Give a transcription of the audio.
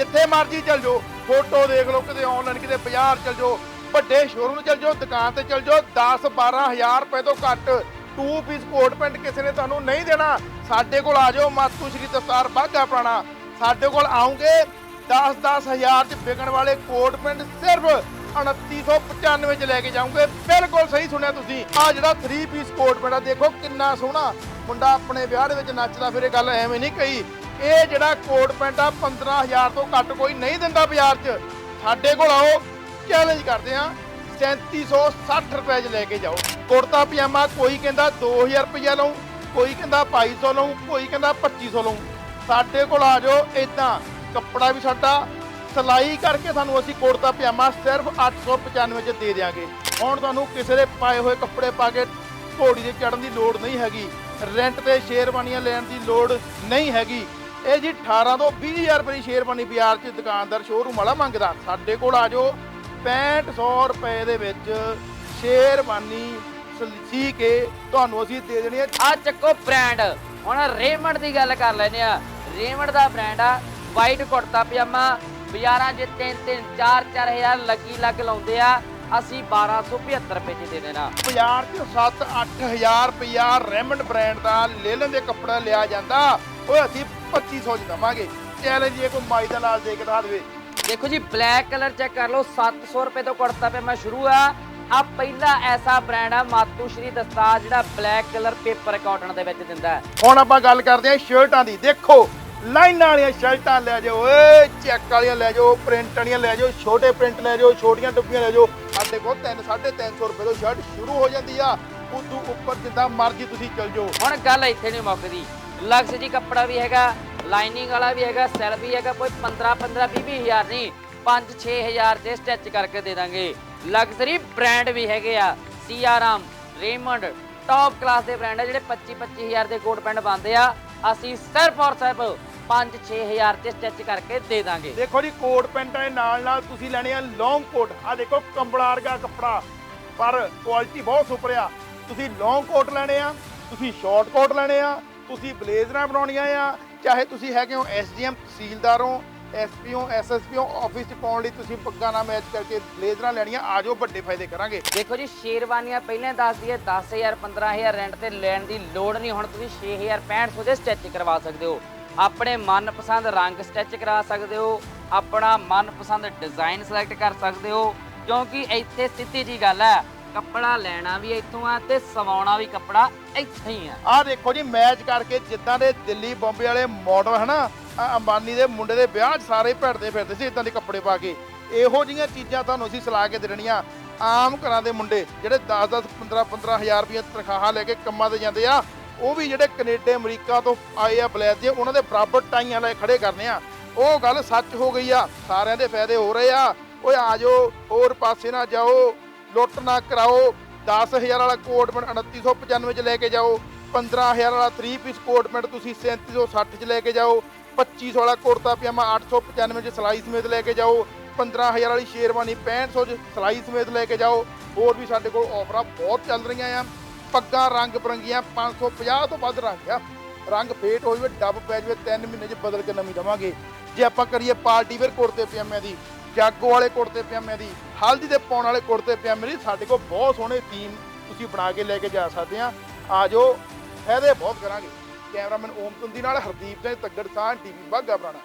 ਜਿੱਥੇ ਮਰਜ਼ੀ ਚੱਲ ਜਾਓ, ਫੋਟੋ ਦੇਖ ਲਓ, ਕਿਤੇ ਆਨਲਾਈਨ ਕਿਤੇ ਬਾਜ਼ਾਰ ਚੱਲ ਜਾਓ, ਵੱਡੇ ਸ਼ੋਰੂਮ ਚੱਲ ਜਾਓ, ਦੁਕਾਨ ਤੇ ਚੱਲ ਜਾਓ 10 12000 ਰੁਪਏ ਤੋਂ ਘੱਟ ਟੂ ਪੀਸ ਕੋਟ ਪੈਂਟ ਕਿਸੇ ਨੇ ਤੁਹਾਨੂੰ ਨਹੀਂ ਦੇਣਾ। ਸਾਡੇ ਕੋਲ ਆ ਜਾਓ ਮਾਤੂ ਸ਼੍ਰੀ ਦਸਤਾਰ ਬਾਗਾ ਪੁਰਾਣਾ। ਸਾਡੇ ਕੋਲ ਆਉਂਗੇ 10 10000 ਚ ਵਿਕਣ ਵਾਲੇ ਕੋਟ ਪੈਂਟ ਸਿਰਫ 2995 ਚ ਲੈ ਕੇ ਜਾਓਗੇ। ਬਿਲਕੁਲ ਸਹੀ ਸੁਣਿਆ ਤੁਸੀਂ। ਆ ਜਿਹੜਾ 3 ਪੀਸ ਕੋਟ ਪੈਂਟ ਆ, ਦੇਖੋ ਕਿੰਨਾ ਸੋਹਣਾ। ਮੁੰਡਾ ਆਪਣੇ ਵਿਆਹ ਦੇ ਵਿੱਚ ਨੱਚਦਾ ਫਿਰ ਇਹ ਗੱਲ ਐਵੇਂ ਨਹੀਂ ਕਹੀ। ਇਹ ਜਿਹੜਾ ਕੋਟ ਪੈਂਟ ਆ 15000 ਤੋਂ ਘੱਟ ਕੋਈ ਨਹੀਂ ਦਿੰਦਾ ਬਾਜ਼ਾਰ 'ਚ। ਸਾਡੇ ਕੋਲ ਆਓ ਚੈਲੰਜ ਕਰਦੇ ਆ 3760 ਰੁਪਏ 'ਚ ਲੈ ਕੇ ਜਾਓ। ਕੁੜਤਾ ਪਜਾਮਾ ਕੋਈ ਕਹਿੰਦਾ 2000 ਰੁਪਏ ਲਊ, ਕੋਈ ਕਹਿੰਦਾ 2200 ਲਊ, ਕੋਈ ਕਹਿੰਦਾ 2500 ਲਊ। ਸਾਡੇ ਕੋਲ ਆ ਜਾਓ ਇਦਾਂ ਕੱਪੜਾ ਵੀ ਸਾਡਾ, ਸਿਲਾਈ ਕਰਕੇ ਸਾਨੂੰ ਅਸੀਂ ਕੁੜਤਾ ਪਜਾਮਾ ਸਿਰਫ 895 ਚ ਦੇ ਦਿਆਂਗੇ। ਹੁਣ ਤੁਹਾਨੂੰ ਕਿਸੇ ਦੇ ਪਾਏ ਹੋਏ ਕੱਪੜੇ ਪਾ ਕੇ ਘੋੜੀ ਤੇ ਚੜਨ ਦੀ ਲੋੜ ਨਹੀਂ ਹੈਗੀ। ਰੈਂਟ ਤੇ ਸ਼ੇਰਵਾਨੀਆਂ ਲੈਣ ਦੀ ਲੋੜ ਨਹੀਂ ਹੈਗੀ। ਇਹ ਜੀ 18 ਤੋਂ 20000 ਰੁਪਏ ਦੀ ਸ਼ੇਰਵਾਨੀ ਬਾਜ਼ਾਰ 'ਚ ਦੁਕਾਨਦਾਰ ਸ਼ੋਰੂਮ ਵਾਲਾ ਮੰਗਦਾ। ਸਾਡੇ ਕੋਲ ਆ ਜਾਓ। 6500 ਰੁਪਏ ਦੇ ਵਿੱਚ ਸ਼ੇਰਵਾਨੀ ਸੀ ਕੇ ਤੁਹਾਨੂੰ ਅਸੀਂ ਦੇ ਦੇਣੀ ਹੈ। ਆ ਚੱਕੋ ਬ੍ਰਾਂਡ ਹੁਣ ਰੇਮੰਡ ਦੀ ਗੱਲ ਕਰ ਲੈਨੇ ਆ ਰੇਮੰਡ ਦਾ ਬ੍ਰਾਂਡ ਆ ਵਾਈਟ ਕੁੜਤਾ ਪਜਾਮਾ। ਬਾਜ਼ਾਰਾਂ 'ਚ 3 3 4 4000 ਲੱਗੀ ਲੱਗ ਲਾਉਂਦੇ ਆ। ਅਸੀਂ 1275 ਰੁਪਏ 'ਚ ਦੇ ਦੇਣਾ। ਬਾਜ਼ਾਰ 'ਚ 7-8000 ਰੁਪਇਆ ਰੈਮੰਡ ਬ੍ਰਾਂਡ ਦਾ ਲੈ ਲੈਂਦੇ ਕੱਪੜਾ ਲਿਆ ਜਾਂਦਾ। ਉਹ ਅਸੀਂ 2500 ਚ ਦਵਾਂਗੇ। ਚੈਲੰਜ ਜੇ ਕੋਈ ਮਾਈ ਦਾ ਨਾਲ ਦੇ ਕੇ ਦਿਖਾ ਦੇਵੇ। ਦੇਖੋ ਜੀ ਬਲੈਕ ਕਲਰ ਚੈੱਕ ਕਰ ਲਓ 700 ਰੁਪਏ ਤੋਂ ਕੁੜਤਾ ਪਜਾਮਾ ਸ਼ੁਰੂ ਆ। ਆ ਪਹਿਲਾ ਐਸਾ ਬ੍ਰਾਂਡ ਆ ਮਾਤੂ ਸ਼੍ਰੀ ਦਸਤਾਰ ਜਿਹੜਾ ਬਲੈਕ ਕਲਰ ਪੇਪਰ ਕਾਟਨ ਦੇ ਵਿੱਚ ਦਿੰਦਾ ਹੈ। ਹੁਣ ਆਪਾਂ ਗੱਲ ਕਰਦੇ ਹਾਂ ਸ਼ਰਟਾਂ ਦੀ। ਦੇਖੋ ਲਾਈਨਾਂ ਵਾਲੀਆਂ ਸ਼ਰਟਾਂ ਲੈ ਜਾਓ ਓਏ ਚੈੱਕ ਵਾਲੀਆਂ ਲੈ ਜਾਓ ਪ੍ਰਿੰਟ ਵਾਲੀਆਂ ਲੈ ਜਾਓ ਛੋਟੇ ਪ੍ਰਿੰਟ ਲੈ ਜਾਓ ਛੋਟੀਆਂ ਟੁੱਪੀਆਂ ਲੈ ਜਾਓ। ਸਾਡੇ ਕੋਲ 3 350 ਰੁਪਏ ਤੋਂ ਸ਼ਰਟ ਸ਼ੁਰੂ ਹੋ ਜਾਂਦੀ ਆ। ਉਦੋਂ ਉੱਪਰ ਜਿੱਦਾਂ ਮਰਜ਼ੀ ਤੁਸੀਂ ਚੱਲ ਜਾਓ। ਹੁਣ ਗੱਲ ਇੱਥੇ ਨਹੀਂ ਮੁੱਕਦੀ। ਲਕਸ ਜੀ ਕੱਪੜਾ ਵੀ ਹੈਗਾ ਲਾਈਨਿੰਗ ਵਾਲਾ ਵੀ ਹੈਗਾ ਸੈਲ ਵੀ ਹੈਗਾ, ਕੋਈ 15 15 20 ਹਜ਼ਾਰ ਨਹੀਂ 5 6000 ਤੇ ਸਟਿਚ ਕਰਕੇ ਦੇ ਦਾਂਗੇ। ਲਗਜ਼ਰੀ ਬ੍ਰਾਂਡ ਵੀ ਹੈਗੇ ਆ ਸੀਆਰਾਮ ਰੇਮੰਡ ਟੌਪ ਕਲਾਸ ਦੇ ਬ੍ਰਾਂਡ ਆ, ਜਿਹੜੇ 25 25000 ਦੇ ਕੋਟ ਪੈਂਟ ਪਾਉਂਦੇ ਆ, ਅਸੀਂ ਸਿਰਫ ਔਰ ਸਿਰਫ 5 6000 ਤੇ ਸਟਿਚ ਕਰਕੇ ਦੇ ਦਾਂਗੇ। ਦੇਖੋ ਜੀ ਕੋਟ ਪੈਂਟਾਂ ਦੇ ਨਾਲ ਨਾਲ ਤੁਸੀਂ ਲੈਣੇ ਆ ਲੌਂਗ ਕੋਟ ਆ ਦੇਖੋ ਕੰਬਲਾ ਵਰਗਾ ਕੱਪੜਾ, ਪਰ ਕੁਆਲਿਟੀ ਬਹੁਤ ਸੁਪਰ ਆ। ਤੁਸੀਂ ਲੌਂਗ ਕੋਟ ਲੈਣੇ ਆ, ਤੁਸੀਂ ਸ਼ਾਰਟ ਕੋਟ ਲੈਣੇ ਆ ਤੁਸੀਂ ਬਲੇਜ਼ਰਾਂ ਬਣਾਉਣੀਆਂ ਆ, ਚਾਹੇ ਤੁਸੀਂ ਹੈਗੇ ਹੋ ਐਸਡੀਐਮ ਤਹਿਸੀਲਦਾਰ ਹੋ ਐਸਪੀ ਹੋ ਐਸਐਸਪੀ ਹੋ ਆਫਿਸ 'ਚ ਪਾਉਣ ਲਈ ਤੁਸੀਂ ਪੱਗਾਂ ਨਾਲ ਮੈਚ ਕਰਕੇ ਬਲੇਜ਼ਰਾਂ ਲੈਣੀਆਂ, ਆ ਜਾਓ, ਵੱਡੇ ਫਾਇਦੇ ਕਰਾਂਗੇ। ਦੇਖੋ ਜੀ, ਸ਼ੇਰਵਾਨੀਆਂ ਪਹਿਲਾਂ ਦੱਸ ਦਈਏ 10000 15000 ਰੈਂਟ ਤੇ ਲੈਣ ਦੀ ਲੋੜ ਨਹੀਂ, ਹੁਣ ਤੁਸੀਂ 6000 6500 ਦੇ ਸਟਿਚ ਕਰਵਾ ਸਕਦੇ ਹੋ। ਆਪਣੇ ਮਨਪਸੰਦ ਰੰਗ ਸਟਿਚ ਕਰਾ ਸਕਦੇ ਹੋ, ਆਪਣਾ ਮਨਪਸੰਦ ਡਿਜ਼ਾਈਨ ਸਿਲੈਕਟ ਕਰ ਸਕਦੇ ਹੋ, ਕਿਉਂਕਿ ਇੱਥੇ ਸਿੱਧੀ ਜੀ ਗੱਲ ਹੈ ਕੱਪੜਾ ਲੈਣਾ ਵੀ ਇੱਥੋਂ ਆ ਤੇ ਸਵਾਉਣਾ ਵੀ ਕੱਪੜਾ ਇੱਥੇ ਹੀ ਆ। ਆਹ ਦੇਖੋ ਜੀ ਮੈਚ ਕਰਕੇ ਜਿੱਦਾਂ ਦੇ ਦਿੱਲੀ, ਬੰਬੇ ਵਾਲੇ ਮਾਡਲ ਹਨਾ ਆਹ ਅੰਬਾਨੀ ਦੇ ਮੁੰਡੇ ਦੇ ਵਿਆਹ 'ਚ ਸਾਰੇ ਭਿੜਦੇ ਫਿਰਦੇ ਸੀ ਇਦਾਂ ਦੇ ਕੱਪੜੇ ਪਾ ਕੇ। ਇਹੋ ਜਿਹੀਆਂ ਚੀਜ਼ਾਂ ਤੁਹਾਨੂੰ ਅਸੀਂ ਸਲਾਹ ਕੇ ਦੇਣੀਆਂ ਆਮ ਘਰਾਂ ਦੇ ਮੁੰਡੇ ਜਿਹੜੇ 10-10 15-15 ਹਜ਼ਾਰ ਰੁਪਏ ਤਨਖਾਹਾਂ ਲੈ ਕੇ ਕੰਮਾਂ ਤੇ ਜਾਂਦੇ ਆ, ਉਹ ਵੀ ਜਿਹੜੇ ਕੈਨੇਡਾ, ਅਮਰੀਕਾ ਤੋਂ ਆਏ ਆ ਬਲੈਦ ਦੇ ਉਹਨਾਂ ਦੇ ਬਰਾਬਰ ਟਾਈਆਂ ਲੈ ਖੜੇ ਕਰਨੇ ਆ। ਉਹ ਗੱਲ ਸੱਚ ਹੋ ਗਈ ਆ, ਸਾਰਿਆਂ ਦੇ ਫਾਇਦੇ ਹੋ ਰਹੇ ਆ। ਓਏ ਆ ਜਾਓ, ਹੋਰ ਪਾਸੇ ਨਾ ਜਾਓ। ਲੁੱਟ ਨਾ ਕਰਾਓ। 10000 ਵਾਲਾ ਕੋਟ ਪੈਂਟ 2995 ਚ ਲੈ ਕੇ ਜਾਓ। 15000 ਵਾਲਾ 3 ਪੀਸ ਕੋਟ ਪੈਂਟ ਤੁਸੀਂ 3760 ਚ ਲੈ ਕੇ ਜਾਓ। 2500 ਵਾਲਾ ਕੁੜਤਾ ਪਜਾਮਾ 895 ਚ ਸਲਾਈ ਸਮੇਤ ਲੈ ਕੇ ਜਾਓ। 15000 ਵਾਲੀ ਸ਼ੇਰਵਾਨੀ 6500 ਚ ਸਲਾਈ ਸਮੇਤ ਲੈ ਕੇ ਜਾਓ। ਹੋਰ ਵੀ ਸਾਡੇ ਕੋਲ ਆਫਰਾਂ ਬਹੁਤ ਚੱਲ ਰਹੀਆਂ ਆ। ਪੱਗਾਂ ਰੰਗ ਬਰੰਗੀਆਂ 550 ਤੋਂ ਵੱਧ ਰੰਗ ਆ। ਰੰਗ ਫੇਟ ਹੋ ਜਾਵੇ ਡੱਬ ਪੈ ਜਾਵੇ 3 ਮਹੀਨੇ ਚ ਬਦਲ ਕੇ ਨਵੀਂ ਦਵਾਂਗੇ। ਜੇ ਆਪਾਂ ਕਰੀਏ ਪਾਰਟੀ ਵੇਅਰ ਕੁੜਤੇ ਪਜਾਮਿਆਂ ਦੀ ਜਾਗੋ ਵਾਲੇ ਕੁੜਤੇ ਪਜਾਮਿਆਂ ਦੀ, ਹਲਦੀ ਦੇ ਪਾਉਣ ਵਾਲੇ ਕੁੜਤੇ ਪਜਾਮੇ ਦੀ ਸਾਡੇ ਕੋਲ ਬਹੁਤ ਸੋਹਣੇ ਥੀਮ ਤੁਸੀਂ ਬਣਾ ਕੇ ਲੈ ਕੇ ਜਾ ਸਕਦੇ ਆ। ਆ ਜਾਓ ਫਾਇਦੇ ਬਹੁਤ ਕਰਾਂਗੇ। ਕੈਮਰਾਮੈਨ ਓਮ ਤੁੰਦੀ ਨਾਲ ਹਰਦੀਪ ਸਿੰਘ ਤੱਗੜ ਸਾਹ ਟੀਵੀ ਬਾਗਾ ਪੁਰਾਣਾ।